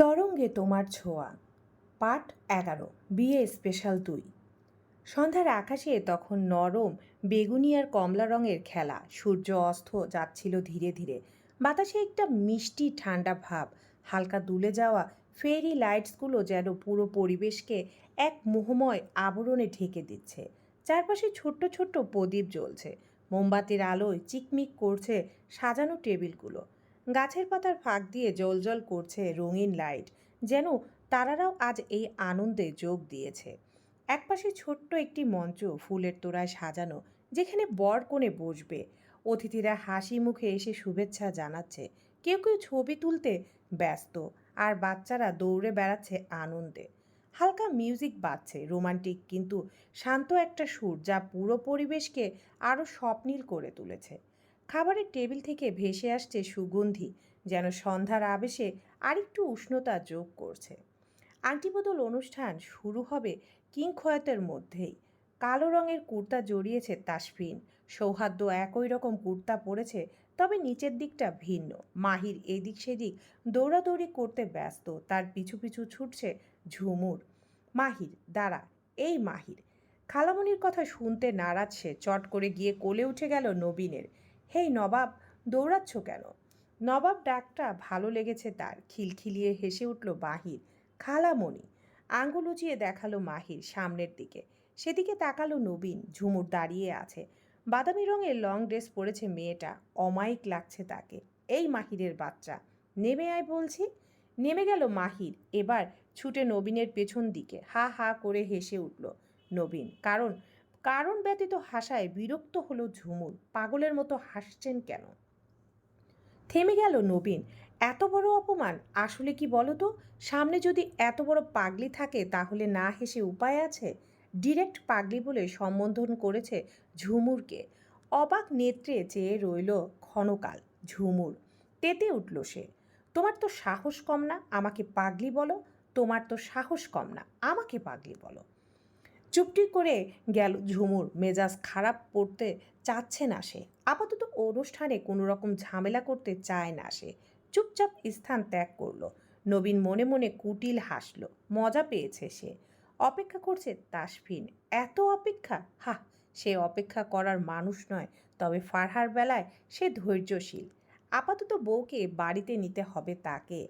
তরঙ্গে তোমার ছোঁয়া। পাঠ এগারো, বিয়ে স্পেশাল দুই। সন্ধ্যার আকাশে তখন নরম বেগুনি আর কমলা রঙের খেলা। সূর্য অস্ত যাচ্ছিল ধীরে ধীরে। বাতাসে একটা মিষ্টি ঠান্ডা ভাব। হালকা দুলে যাওয়া ফেরি লাইটসগুলো যেন পুরো পরিবেশকে এক মোহময় আবরণে ঢেকে দিচ্ছে। চারপাশে ছোট্ট ছোট্ট প্রদীপ জ্বলছে। মোমবাতির আলোয় চিকমিক করছে সাজানো টেবিলগুলো। গাছের পাতার ফাঁক দিয়ে জলজল করছে রঙিন লাইট, যেন তারারাও আজ এই আনন্দে যোগ দিয়েছে। একপাশে ছোট্ট একটি মঞ্চ ফুলের তোড়ায় সাজানো, যেখানে বর কোণে বসবে। অতিথিরা হাসি মুখে এসে শুভেচ্ছা জানাচ্ছে। কেউ কেউ ছবি তুলতে ব্যস্ত, আর বাচ্চারা দৌড়ে বেড়াচ্ছে আনন্দে। হালকা মিউজিক বাজছে, রোমান্টিক, কিন্তু শান্ত একটা সুর যা পুরো পরিবেশকে আরও স্বপ্নীল করে তুলেছে। খাবারের টেবিল থেকে ভেসে আসছে সুগন্ধি, যেন সন্ধ্যার আবেশে আরেকটু উষ্ণতা যোগ করছে। আংটিবদল অনুষ্ঠান শুরু হবে কিংখয়াতের মধ্যেই। কালো রঙের কুর্তা জড়িয়েছে তাসফিন। সৌহার্দ্য একই রকম কুর্তা পরেছে, তবে নিচের দিকটা ভিন্ন। মাহির এদিক সেদিক দৌড়াদৌড়ি করতে ব্যস্ত, তার পিছু পিছু ছুটছে ঝুমুর। মাহির, দাঁড়া, এই মাহির। খালামণির কথা শুনতে নারাজ সে, চট করে গিয়ে কোলে উঠে গেল নবীনের। হেই, নবাব, দৌড়াচ্ছ কেন? নবাব ডাকটা ভালো লেগেছে তার। খিলখিলিয়ে হেসে উঠল বাহির। খালামণি। আঙ্গুল উঁচিয়ে দেখাল মাহির সামনের দিকে। সেদিকে তাকালো নবীন, ঝুমুর দাঁড়িয়ে আছে। বাদামি রঙের লং ড্রেস পরেছে মেয়েটা, অমায়িক লাগছে তাকে। এই মাহিরের বাচ্চা। নেমে আয় বলছি। নেমে গেল মাহির। এবার ছুটে নবীনের পেছন দিকে হা হা করে হেসে উঠল নবীন। কারণ কারণ ব্যতীত হাসায় বিরক্ত হলো ঝুমুর, পাগলের মতো হাসছেন কেন? থেমে গেল নবীন, এত বড় অপমান, আসলে কি বলো তো সামনে যদি এত বড় পাগলি থাকে তাহলে না হেসে উপায় আছে? ডিরেক্ট পাগলি বলে সম্বোধন করেছে ঝুমুরকে। অবাক নেত্রে চেয়ে রইল ক্ষণকাল ঝুমুর। তেতে উঠল সে, তোমার তো সাহস কম না, আমাকে পাগলি বলো। তোমার তো সাহস কম না, আমাকে পাগলি বলো। চুপটি করে গেল ঝুমুর। মেজাজ খারাপ পড়তে চাচ্ছে না সে। আপাতত অনুষ্ঠানে কোনো রকম ঝামেলা করতে চায় না সে। চুপচাপ স্থান ত্যাগ করল। নবীন মনে মনে কুটিল হাসলো। মজা পেয়েছে সে। অপেক্ষা করছে তাসফিন। এত অপেক্ষা? হা সে অপেক্ষা করার মানুষ নয়। তবে ফারহার বেলায় সে ধৈর্যশীল। আপাতত বউকে বাড়িতে নিতে হবে তাকে।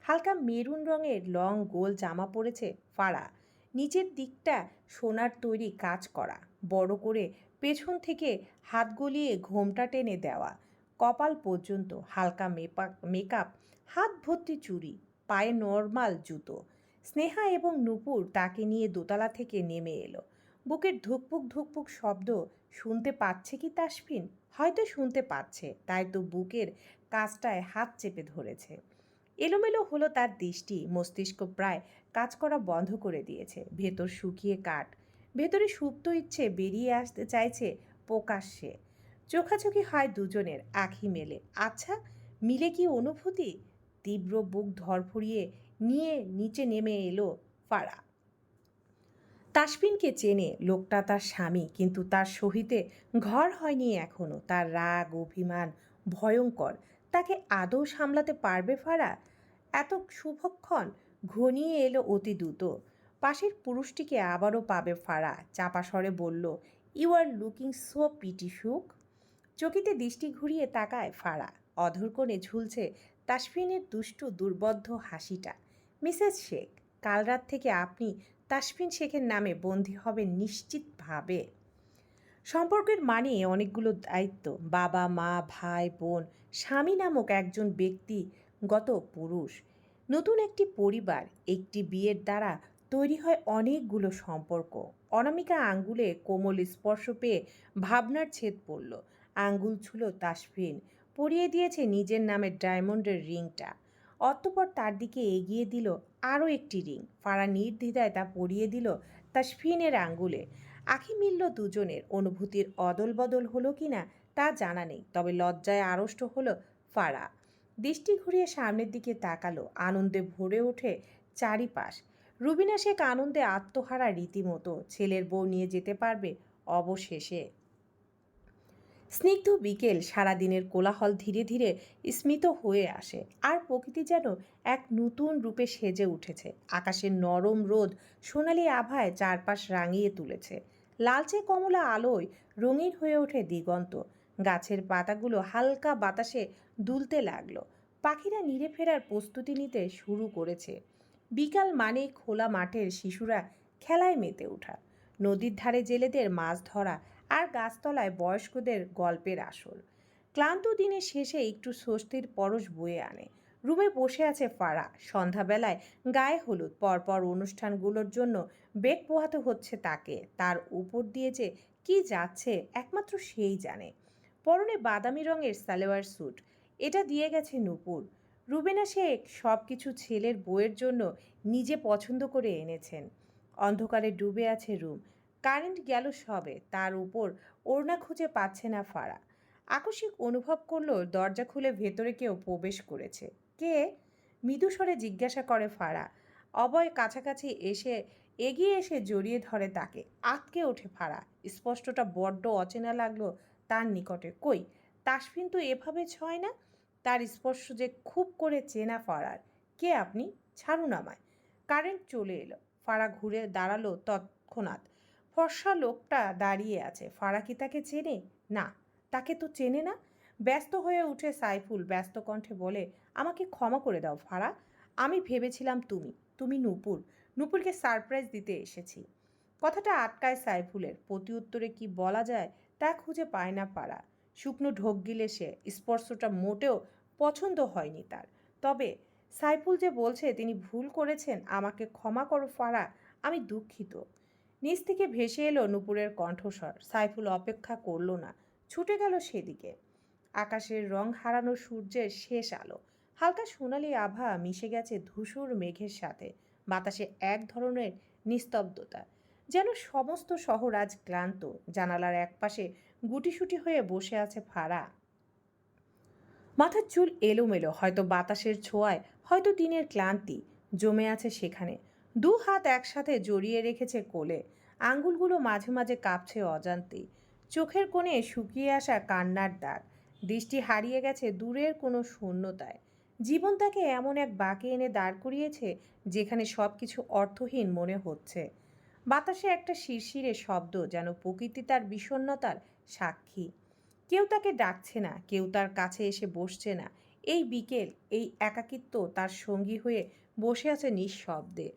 হালকা মেরুন রঙের লং গোল জামা পরেছে ফাড়া নিচের দিকটা সোনার তৈরি কাজ করা, বড় করে পেছন থেকে হাত গলিয়ে ঘোমটা টেনে দেওয়া, কপাল পর্যন্ত হালকা মেপা, মেকআপ, হাত ভর্তি চুড়ি, পায়ে নর্মাল জুতো। স্নেহা এবং নুপুর তাকে নিয়ে দোতলা থেকে নেমে এলো। বুকের ধুকপুক ধুকপুক শব্দ শুনতে পাচ্ছে কি তাসফিন? হয়তো শুনতে পাচ্ছে, তাই তো বুকের কাজটায় হাত চেপে ধরেছে। এলোমেলো হলো তার দৃষ্টি, মস্তিষ্ক প্রায় কাজ করা বন্ধ করে দিয়েছে। ভেতর শুকিয়ে কাঠ, ভেতরে সুপ্ত ইচ্ছে বেরিয়ে আসতে চাইছে প্রকাশ্যে। চোখাচোখি হয় দুজনের আখি মেলে। আচ্ছা মিলে কি অনুভূতি? তীব্র বুক ধরফড়িয়ে নিয়ে নিচে নেমে এলো ফাড়া তাসফিনকে চেনে লোকটা তার স্বামী, কিন্তু তার সহিতে ঘর হয়নি এখনও তার রাগ, অভিমান ভয়ঙ্কর। তাকে আদৌ সামলাতে পারবে ফাড়া এত শুভক্ষণ ঘনিয়ে এলো অতি দ্রুত। পাশের পুরুষটিকে আবারও পাবে ফাড়া। চাপা স্বরে বলল you are looking so pretty সুখ চকিতে দৃষ্টি ঘুরিয়ে তাকায় ফাড়া। অধরকোণে ঝুলছে তাসফিনের দুষ্টু দুর্বদ্ধ হাসিটা। মিসেস শেখ, কাল রাত থেকে আপনি তাসফিন শেখের নামে বন্দী হবেন নিশ্চিতভাবে। সম্পর্কের মানে অনেকগুলো দায়িত্ব। বাবা, মা, ভাই, বোন, স্বামী নামক একজন ব্যক্তিগত পুরুষ। নতুন একটি পরিবার, একটি বিয়ের দ্বারা তৈরি হয় অনেকগুলো সম্পর্ক। অনামিকা আঙ্গুলে কোমল স্পর্শ পেয়ে ভাবনার ছেদ পড়ল। আঙ্গুল ছুলো তাসফিন, পরিয়ে দিয়েছে নিজের নামের ডায়মন্ডের রিংটা। অতপর তার দিকে এগিয়ে দিল আরও একটি রিং। ফাড়া নির্দ্বিধায় তা পরিয়ে দিল তাসফিনের আঙ্গুলে। আখি মিলল দুজনের, অনুভূতির অদল বদল হলো কি না তা জানা নেই, তবে লজ্জায় আড়ষ্ট হলো ফাড়া। দৃষ্টি ঘুরিয়ে সামনের দিকে তাকালো, আনন্দে ভরে ওঠে চারিপাশ। রুবিনা শেখ আনন্দে আত্মহারা রীতিমতো, ছেলের বউ নিয়ে যেতে পারবে অবশেষে। স্নিগ্ধ বিকেল সারাদিনের কোলাহল ধীরে ধীরে স্মিত হয়ে আসে, আর প্রকৃতি যেন এক নতুন রূপে সেজে উঠেছে। আকাশের নরম রোদ সোনালি আভায় চারপাশ রাঙিয়ে তুলেছে। লালচে কমলা আলোয় রঙিন হয়ে ওঠে দিগন্ত। গাছের পাতাগুলো হালকা বাতাসে দুলতে লাগল। পাখিরা নিড়ে ফেরার প্রস্তুতি নিতে শুরু করেছে। বিকাল মানে খোলা মাঠের শিশুরা খেলায় মেতে ওঠা। নদীর ধারে জেলেদের মাছ ধরা আর গাছতলায় বয়স্কদের গল্পের আসর। ক্লান্ত দিনের শেষে একটু স্বস্তির পরশ বয়ে আনে। রুমে বসে আছে ফাড়া সন্ধ্যাবেলায় গায়ে হলুদ। পরপর অনুষ্ঠানগুলোর জন্য বেগ পোহাতে হচ্ছে তাকে। তার উপর দিয়ে যে কি যাচ্ছে একমাত্র সেই জানে। পরনে বাদামি রঙের সালোয়ার স্যুট। এটা দিয়ে গেছে নূপুর। রুবেনা শেখ সব কিছু ছেলের বইয়ের জন্য নিজে পছন্দ করে এনেছেন। অন্ধকারে ডুবে আছে রুম। কারেন্ট গেল সবে, তার উপর ওড়না খুঁজে পাচ্ছে না ফাড়া আকস্মিক অনুভব করল দরজা খুলে ভেতরে কেউ প্রবেশ করেছে। কে? মৃদুস্বরে জিজ্ঞাসা করে ফাড়া অবয় কাছাকাছি এসে, এগিয়ে এসে জড়িয়ে ধরে তাকে। আটকে ওঠে ফাড়া স্পষ্টটা বড্ড অচেনা লাগল তার নিকটে। কই? তাসফিন তো এভাবে ছয় না? তার স্পর্শ যে খুব করে চেনা ফাড়ার কে আপনি? ছাড়ুন আমায়। কারেন্ট চলে এলো। ফারা ঘুরে দাঁড়াল তৎক্ষণাৎ। ফর্সা লোকটা দাঁড়িয়ে আছে। ফারা কি তাকে চেনে? না। তাকে তো চেনে না? ব্যস্ত হয়ে উঠে সাইফুল ব্যস্ত কণ্ঠে বলে, আমাকে ক্ষমা করে দাও ফারা। আমি ভেবেছিলাম তুমি। তুমি নূপুর। নূপুরকে সারপ্রাইজ দিতে এসেছি। কথাটা আটকায় সাইফুলের। প্রতি উত্তরে কি বলা যায় তা খুঁজে পায় না পাড়া। শুকনো ঢোক গিলে সে, স্পর্শটা মোটেও পছন্দ হয়নি তার। তবে সাইফুল যে বলছে তিনি ভুল করেছেন, আমাকে ক্ষমা করো ফাড়া আমি দুঃখিত। নিচ থেকে ভেসে এলো নুপুরের কণ্ঠস্বর। সাইফুল অপেক্ষা করল না। ছুটে গেল সেদিকে। আকাশের রং হারানো সূর্যের শেষ আলো। হালকা সোনালি আভা মিশে গেছে ধূসর মেঘের সাথে। বাতাসে এক ধরনের নিস্তব্ধতা। যেন সমস্ত শহর আজ ক্লান্ত। জানালার একপাশে গুটিসুটি হয়ে বসে আছে ফাড়া মাথার চুল এলোমেলো, হয়তো বাতাসের ছোঁয়ায়, হয়তো দিনের ক্লান্তি। জমে আছে সেখানে। দু হাত একসাথে জড়িয়ে রেখেছে কোলে। আঙ্গুলগুলো মাঝে মাঝে কাঁপছে অজান্তেই চোখের কোণে শুকিয়ে আসা কান্নার দাগ। দৃষ্টি হারিয়ে গেছে দূরের কোনো শূন্যতায়। জীবন তাকে এমন এক বাঁকে এনে দাঁড় করিয়েছে, যেখানে সব কিছু অর্থহীন মনে হচ্ছে। বাতাসে একটা শিরশিরে শব্দ যেন প্রকৃতি তার বিষণ্নতার সাক্ষী। কেউ তাকে ডাকছে না, কেউ তার কাছে এসে বসছে না। এই বিকেল, এই একাকিত্ব তার সঙ্গী হয়ে বসে আছে নিঃশব্দে।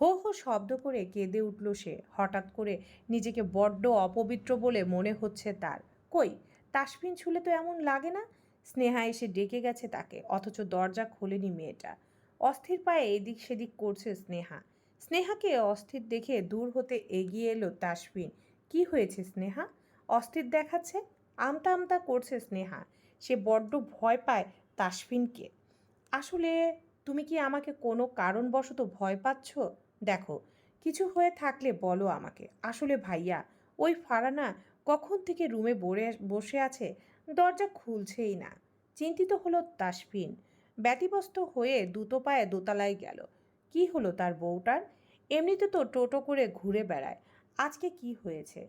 হো হো শব্দ করে কেঁদে উঠল সে। হঠাৎ করে নিজেকে বড্ড অপবিত্র বলে মনে হচ্ছে তার। কই, তাসপিন ছুলে তো এমন লাগে না? স্নেহা এসে ডেকে গেছে তাকে, অথচ দরজা খোলেনি মেয়েটা। অস্থির পায়ে এদিক সেদিক করছে স্নেহা। স্নেহাকে অস্থির দেখে দূর হতে এগিয়ে এলো তাসফিন। কি হয়েছে স্নেহা? অস্থির দেখাচ্ছে? আমতা আমতা করছে স্নেহা। সে বড্ড ভয় পায় তাসফিনকে। আসলে তুমি কি আমাকে কোনো কারণবশত ভয় পাচ্ছ? দেখো, কিছু হয়ে থাকলে বলো আমাকে। আসলে ভাইয়া, ওই ফারানা কখন থেকে রুমে বরে, বসে আছে? দরজা খুলছেই না। চিন্তিত হলো তাসফিন। ব্যতিব্যস্ত হয়ে দুটো পায়ে দোতলায় গেল। কি হলো তার বউটার? এমনিতে তো টোটো করে ঘুরে বেড়ায়। আজকে কি হয়েছে?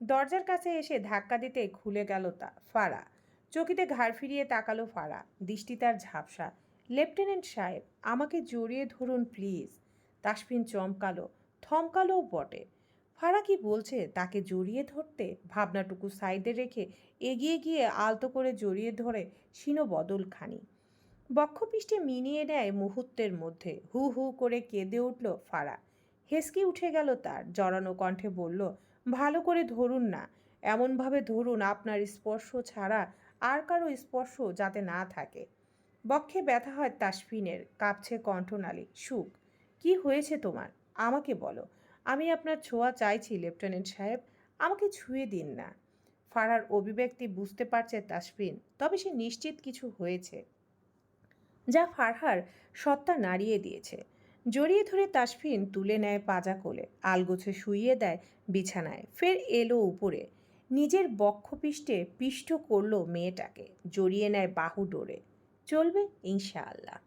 দরজার কাছে এসে ধাক্কা দিতে খুলে গেল তা ফাড়া চকিতে ঘাড় ফিরিয়ে তাকালো ফাড়া দৃষ্টি তার ঝাপসা। লেফটেন্যান্ট সাহেব, আমাকে জড়িয়ে ধরুন প্লিজ। তাসফিন চমকালো। থমকালোও বটে। ফাড়া কি বলছে তাকে জড়িয়ে ধরতে? ভাবনাটুকু সাইডে রেখে এগিয়ে গিয়ে আলতো করে জড়িয়ে ধরে বদল খানি বক্ষপৃষ্ঠে মিনিয়ে নেয় মুহূর্তের মধ্যে। হু হু করে কেঁদে উঠল ফাড়া হেসকি উঠে গেল তার। জড়ানো কণ্ঠে বলল, ভালো করে ধরুন না। এমনভাবে ধরুন আপনার স্পর্শ ছাড়া আর কারও স্পর্শ যাতে না থাকে। বক্ষে ব্যথা হয় তাসফিনের। কাঁপছে কণ্ঠনালী। সুখ। কি হয়েছে তোমার? আমাকে বলো। আমি আপনার ছোঁয়া চাইছি, লেফটেন্যান্ট সাহেব। আমাকে ছুঁয়ে দিন না। ফারার অভিব্যক্তি বুঝতে পারছে তাসফিন, তবে সে নিশ্চিত কিছু হয়েছে। যা ফারহার সত্তা নাড়িয়ে দিয়েছে। জড়িয়ে ধরে তাসফিন তুলে নেয় পাজা কোলে, আলগোছে শুইয়ে দেয় বিছানায়, ফের এলো উপরে। নিজের বক্ষপৃষ্ঠে পিষ্ট করল মেয়েটাকে, জড়িয়ে নেয় বাহু ডোরে। চলবে ইনশাআল্লাহ।